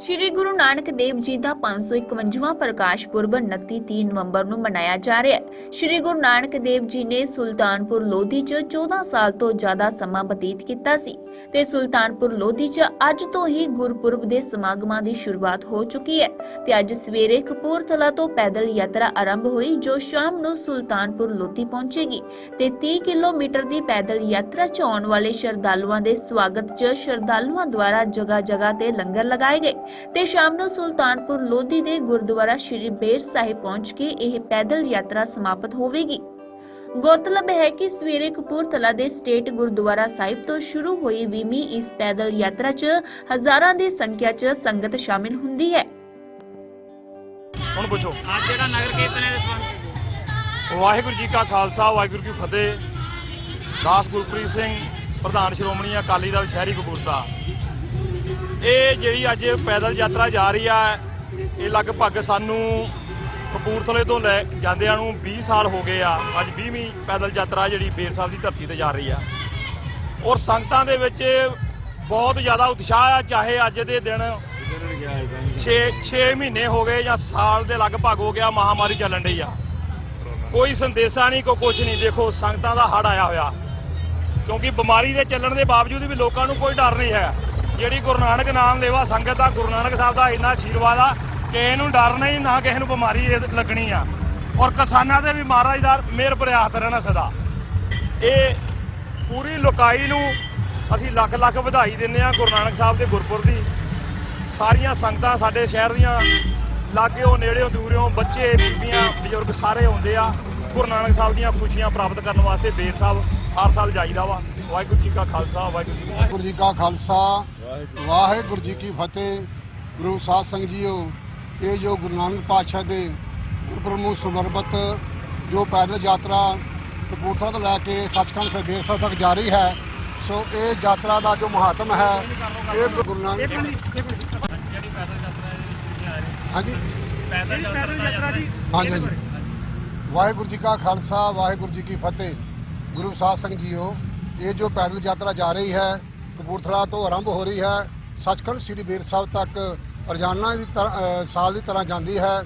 ਸ਼੍ਰੀ ਗੁਰੂ ਨਾਨਕ ਦੇਵ ਜੀ ਦਾ 551ਵਾਂ ਪ੍ਰਕਾਸ਼ ਪੁਰਬ 29-30 ਨਵੰਬਰ ਨੂੰ ਮਨਾਇਆ ਜਾ ਰਿਹਾ ਹੈ। ਸ਼੍ਰੀ ਗੁਰੂ ਨਾਨਕ ਦੇਵ ਜੀ ਨੇ ਸੁਲਤਾਨਪੁਰ ਲੋਧੀ 'ਚ 14 ਸਾਲ ਤੋਂ ਜ਼ਿਆਦਾ ਸਮਾਂ ਬਤੀਤ ਕੀਤਾ ਸੀ ਤੇ ਸੁਲਤਾਨਪੁਰ ਲੋਧੀ 'ਚ ਅੱਜ ਤੋਂ ਹੀ ਗੁਰਪੁਰਬ ਦੇ ਸਮਾਗਮਾਂ ਦੀ ਸ਼ੁਰੂਆਤ ਹੋ ਚੁੱਕੀ ਹੈ ਤੇ ਅੱਜ ਸਵੇਰੇ ਕਪੂਰਥਲਾ ਤੋਂ ਪੈਦਲ ਯਾਤਰਾ ਆਰੰਭ ਹੋਈ, ਜੋ ਸ਼ਾਮ ਨੂੰ ਸੁਲਤਾਨਪੁਰ ਲੋਧੀ ਪਹੁੰਚੇਗੀ ਤੇ 30 ਕਿਲੋਮੀਟਰ ਦੀ ਪੈਦਲ ਯਾਤਰਾ 'ਚ ਆਉਣ ਵਾਲੇ ਸ਼ਰਧਾਲੂਆਂ ਦੇ ਸਵਾਗਤ 'ਚ ਸ਼ਰਧਾਲੂਆਂ ਦੁਆਰਾ ਜਗ੍ਹਾ ਜਗ੍ਹਾ ਤੇ ਲੰਗਰ ਲਗਾਏ ਗਏ। ਤੇ ਸ਼ਾਮ ਨੂੰ ਸੁਲਤਾਨਪੁਰ ਲੋਧੀ ਦੇ ਗੁਰਦੁਆਰਾ ਸ਼੍ਰੀ ਬੇਰ ਸਾਹਿਬ ਪਹੁੰਚ ਕੇ ਇਹ ਪੈਦਲ ਯਾਤਰਾ ਸਮਾਪਤ ਹੋਵੇਗੀ। ਗੌਰਤਲਬ ਹੈ ਕਿ ਸਵੇਰੇ ਕਪੂਰਥਲਾ ਦੇ ਸਟੇਟ ਗੁਰਦੁਆਰਾ ਸਾਹਿਬ ਤੋਂ ਸ਼ੁਰੂ ਹੋਈ ਵੀਮੀ ਇਸ ਪੈਦਲ ਯਾਤਰਾ 'ਚ ਹਜ਼ਾਰਾਂ ਦੀ ਸੰਖਿਆ 'ਚ ਸੰਗਤ ਸ਼ਾਮਿਲ ਹੁੰਦੀ ਹੈ। ਹੁਣ ਪੁੱਛੋ। ਅੱਜ ਜਿਹੜਾ ਨਗਰ ਕੀਰਤਨ ਹੈ ਇਸ ਵਾਹਿਗੁਰੂ ਜੀ ਕਾ ਖਾਲਸਾ ਵਾਹਿਗੁਰੂ ਕੀ ਫਤਿਹ। ਦਾਸ ਗੁਰਪ੍ਰੀਤ ਸਿੰਘ ਪ੍ਰਧਾਨ ਸ਼੍ਰੋਮਣੀ ਅਕਾਲੀ ਦਲ ਸ਼ਹਿਰੀ ਕਪੂਰਥਲਾ। ਇਹ ਜਿਹੜੀ ਅੱਜ ਪੈਦਲ ਯਾਤਰਾ ਜਾ ਰਹੀ ਆ, ਇਹ ਲਗਭਗ ਸਾਨੂੰ ਕਪੂਰਥਲੇ ਤੋਂ ਲੈ ਜਾਂਦਿਆਂ ਨੂੰ 20 ਸਾਲ ਹੋ ਗਏ ਆ, ਅੱਜ 20ਵੀਂ ਪੈਦਲ ਯਾਤਰਾ ਜਿਹੜੀ ਬੇਰ ਸਾਹਿਬ ਦੀ ਧਰਤੀ ਤੇ ਜਾ ਰਹੀ ਆ। ਔਰ ਸੰਗਤਾਂ ਦੇ ਵਿੱਚ ਬਹੁਤ ਜ਼ਿਆਦਾ ਉਤਸ਼ਾਹ ਆ, ਚਾਹੇ ਅੱਜ ਦੇ ਦਿਨ 6 6 ਮਹੀਨੇ ਹੋ ਗਏ ਜਾਂ ਸਾਲ ਦੇ ਲਗਭਗ ਹੋ ਗਿਆ ਮਹਾਮਾਰੀ ਚੱਲਣ ਡਈ ਆ। ਕੋਈ ਸੰਦੇਸ਼ਾ ਨਹੀਂ, ਕੋਈ ਕੁਛ ਨਹੀਂ, ਦੇਖੋ ਸੰਗਤਾਂ ਦਾ ਹੜ ਆਇਆ ਹੋਇਆ। ਕਿਉਂਕਿ ਬਿਮਾਰੀ ਦੇ ਚੱਲਣ ਦੇ ਬਾਵਜੂਦ ਵੀ ਲੋਕਾਂ ਨੂੰ ਕੋਈ ਡਰ ਨਹੀਂ ਹੈ। ਜਿਹੜੀ ਗੁਰੂ ਨਾਨਕ ਨਾਮ ਲੇਵਾ ਸੰਗਤ ਆ, ਗੁਰੂ ਨਾਨਕ ਸਾਹਿਬ ਦਾ ਇੰਨਾ ਆਸ਼ੀਰਵਾਦ ਆ ਕਿ ਇਹਨੂੰ ਡਰ ਨਹੀਂ, ਨਾ ਕਿਸੇ ਨੂੰ ਬਿਮਾਰੀ ਲੱਗਣੀ ਆ। ਔਰ ਕਿਸਾਨਾਂ ਦੇ ਵੀ ਮਹਾਰਾਜ ਦਾ ਮਿਹਰ ਭਰਿਆ ਰਹਿਣਾ ਸਦਾ। ਇਹ ਪੂਰੀ ਲੋਕਾਈ ਨੂੰ ਅਸੀਂ ਲੱਖ ਲੱਖ ਵਧਾਈ ਦਿੰਦੇ ਆ ਗੁਰੂ ਨਾਨਕ ਸਾਹਿਬ ਦੇ ਗੁਰਪੁਰਬ ਦੀ। ਸਾਰੀਆਂ ਸੰਗਤਾਂ ਸਾਡੇ ਸ਼ਹਿਰ ਦੀਆਂ, ਲਾਗਿਓ, ਨੇੜਿਓ ਦੂਰਿਓ ਬੱਚੇ, ਬੀਬੀਆਂ, ਬਜ਼ੁਰਗ ਸਾਰੇ ਆਉਂਦੇ ਆ। ਗੁਰੂ ਨਾਨਕ ਸਾਹਿਬ ਦੀਆਂ ਖੁਸ਼ੀਆਂ ਪ੍ਰਾਪਤ ਕਰਨ ਵਾਸਤੇ ਬੇਰ ਸਾਹਿਬ ਹਰ ਸਾਲ ਜਾਈਦਾ ਵਾ। ਵਾਹਿਗੁਰੂ ਜੀ ਕਾ ਖਾਲਸਾ, ਵਾਹਿਗੁਰੂ ਜੀ ਕੀ ਫਤਿਹ। ਵਾਹਿਗੁਰੂ ਜੀ ਕਾ ਖਾਲਸਾ ਵਾਹਿਗੁਰੂ ਜੀ ਕੀ ਫਤਿਹ ਗੁਰੂ ਸਾਧ ਸੰਗਤ ਜੀਓ ਇਹ ਜੋ ਗੁਰੂ ਨਾਨਕ ਪਾਤਸ਼ਾਹ ਦੇ ਗੁਰਪੁਰਬ ਨੂੰ ਸਮਰਪਿਤ ਜੋ ਪੈਦਲ ਯਾਤਰਾ ਕਪੂਰਥਲਾ ਤੋਂ ਲੈ ਕੇ ਸੱਚਖੰਡ ਸਰਬੇਰ ਸਾਹਿਬ ਤੱਕ ਜਾਰੀ ਹੈ ਸੋ ਇਹ ਯਾਤਰਾ ਦਾ ਜੋ ਮਹਾਤਮ ਹੈ ਇਹ ਗੁਰੂ ਨਾਨਕ ਜਿਹੜੀ ਪੈਦਲ ਯਾਤਰਾ ਹੈ ਹਾਂਜੀ। ਪੈਦਲ ਯਾਤਰਾ ਦੀ ਹਾਂਜੀ ਹਾਂਜੀ। ਵਾਹਿਗੁਰੂ ਜੀ ਕਾ ਖਾਲਸਾ ਵਾਹਿਗੁਰੂ ਜੀ ਕੀ ਫਤਿਹ। ਗੁਰੂ ਸਾਧ ਸੰਗਤ ਜੀਓ ਇਹ ਜੋ ਪੈਦਲ ਯਾਤਰਾ ਜਾ ਰਹੀ ਹੈ ਕਪੂਰਥਲਾ ਤੋਂ ਆਰੰਭ ਹੋ ਰਹੀ ਹੈ। ਸੱਚਖੰਡ ਸ੍ਰੀ ਬੇਰ ਸਾਹਿਬ ਤੱਕ ਰੋਜ਼ਾਨਾ ਦੀ ਤਰ੍ਹਾਂ- ਸਾਲ ਦੀ ਤਰ੍ਹਾਂ ਜਾਂਦੀ ਹੈ,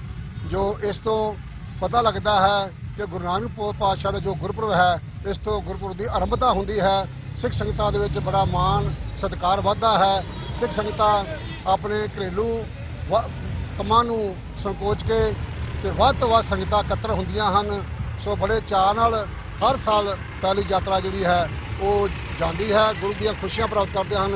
ਜੋ ਇਸ ਤੋਂ ਪਤਾ ਲੱਗਦਾ ਹੈ ਕਿ ਗੁਰੂ ਨਾਨਕ ਪਾਤਸ਼ਾਹ ਦਾ ਜੋ ਗੁਰਪੁਰਬ ਹੈ, ਇਸ ਤੋਂ ਗੁਰਪੁਰਬ ਦੀ ਆਰੰਭਤਾ ਹੁੰਦੀ ਹੈ। ਸਿੱਖ ਸੰਗਤਾਂ ਦੇ ਵਿੱਚ ਬੜਾ ਮਾਣ, ਸਤਿਕਾਰ ਵੱਧਦਾ ਹੈ। ਸਿੱਖ ਸੰਗਤਾਂ ਆਪਣੇ ਘਰੇਲੂ ਵ- ਕੰਮਾਂ ਨੂੰ ਸੰਕੋਚ ਕੇ ਤੇ ਵੱਧ ਤੋਂ ਵੱਧ ਸੰਗਤਾਂ ਇਕੱਤਰ ਹੁੰਦੀਆਂ ਹਨ। ਸੋ ਬੜੇ ਚਾਅ ਨਾਲ ਹਰ ਸਾਲ ਪਹਿਲੀ ਯਾਤਰਾ ਜਿਹੜੀ ਹੈ, ਉਹ ਜਾਂਦੀ ਹੈ ਗੁਰੂ ਦੀਆਂ ਖੁਸ਼ੀਆਂ ਪ੍ਰਾਪਤ ਕਰਦੇ ਹਨ।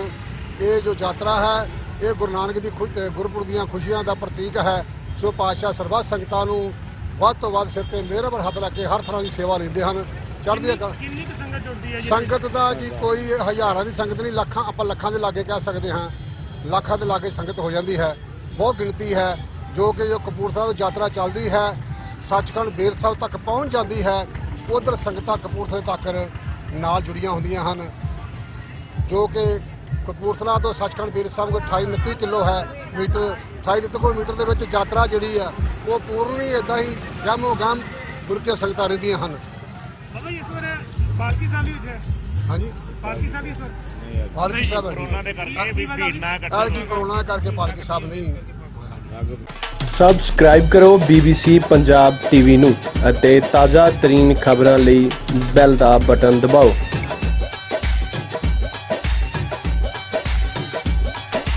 ਇਹ ਜੋ ਯਾਤਰਾ ਹੈ ਇਹ ਗੁਰੂ ਨਾਨਕ ਦੀ ਗੁਰਪੁਰਬ ਦੀਆਂ ਖੁਸ਼ੀਆਂ ਦਾ ਪ੍ਰਤੀਕ ਹੈ। ਸੋ ਪਾਤਸ਼ਾਹ ਸਰਬੱਤ ਸੰਗਤਾਂ ਨੂੰ ਵੱਧ ਤੋਂ ਵੱਧ ਸਿਰ ਤੇ ਮਿਹਰ ਭਰ ਹੱਥ ਰੱਖ ਕੇ ਹਰ ਤਰ੍ਹਾਂ ਦੀ ਸੇਵਾ ਲੈਂਦੇ ਹਨ। ਚੜ੍ਹਦੀ ਕਲਾ ਕਿੰਨੀ ਕੁ ਸੰਗਤ ਜੁੜਦੀ ਹੈ ਜੀ? ਸੰਗਤ ਦਾ ਜੀ ਕੋਈ ਹਜ਼ਾਰਾਂ ਦੀ ਸੰਗਤ ਨਹੀਂ ਲੱਖਾਂ ਆਪਾਂ ਲੱਖਾਂ ਦੇ ਲਾਗੇ ਕਹਿ ਸਕਦੇ ਹਾਂ। ਲੱਖਾਂ ਦੇ ਲਾਗੇ ਸੰਗਤ ਹੋ ਜਾਂਦੀ ਹੈ। ਬਹੁਤ ਗਿਣਤੀ ਹੈ ਜੋ ਕਿ ਜੋ ਕਪੂਰਥਲਾ ਤੋਂ ਯਾਤਰਾ ਚੱਲਦੀ ਹੈ ਸੱਚਖੰਡ ਬੇਰ ਸਾਹਿਬ ਤੱਕ ਪਹੁੰਚ ਜਾਂਦੀ ਹੈ ਉਧਰ ਸੰਗਤਾਂ ਕਪੂਰਥਲੇ ਤੱਕ ਨਾਲ ਜੁੜੀਆਂ ਹੁੰਦੀਆਂ ਹਨ ਜੋ ਕਿ ਕਪੂਰਥਲਾ ਤੋਂ ਸੱਚਖੰਡ ਬੇਰ ਸਾਹਿਬ ਕੋਲ 28 29 ਕਿਲੋ ਹੈ ਮੀਟਰ 28 29 ਕਿਲੋਮੀਟਰ ਦੇ ਵਿੱਚ ਯਾਤਰਾ ਜਿਹੜੀ ਆ ਉਹ ਪੂਰਨ ਹੀ ਇਦਾਂ ਹੀ ਗਮੋ ਗਮ ਕੇ ਸੰਗਤਾਂ ਰਹਿੰਦੀਆਂ ਹਨ। ਬਾਬਾ ਜੀ ਇਸ ਵਾਰ ਵੀ ਉੱਥੇ ਹਾਂਜੀ? ਪਾਲਕੀ ਸਾਹਿਬ ਵੀ ਇਸ ਵਾਰ ਪਾਲਕੀ ਸਾਹਿਬ ਹੈ ਕਰੋਨਾ ਦੇ ਕਰਕੇ ਵੀ ਭੀੜ ਨਾ ਕਰੋਨਾ ਕਰਕੇ ਪਾਲਕੀ ਸਾਹਿਬ ਨਹੀਂ। ਸਬਸਕ੍ਰਾਈਬ ਕਰੋ BBC ਪੰਜਾਬ ਟੀਵੀ ਨੂੰ। ਅਤੇ ਤਾਜ਼ਾ ਤਰੀਨ ਖਬਰਾਂ ਲਈ ਬੈਲ ਦਾ ਬਟਨ ਦਬਾਓ।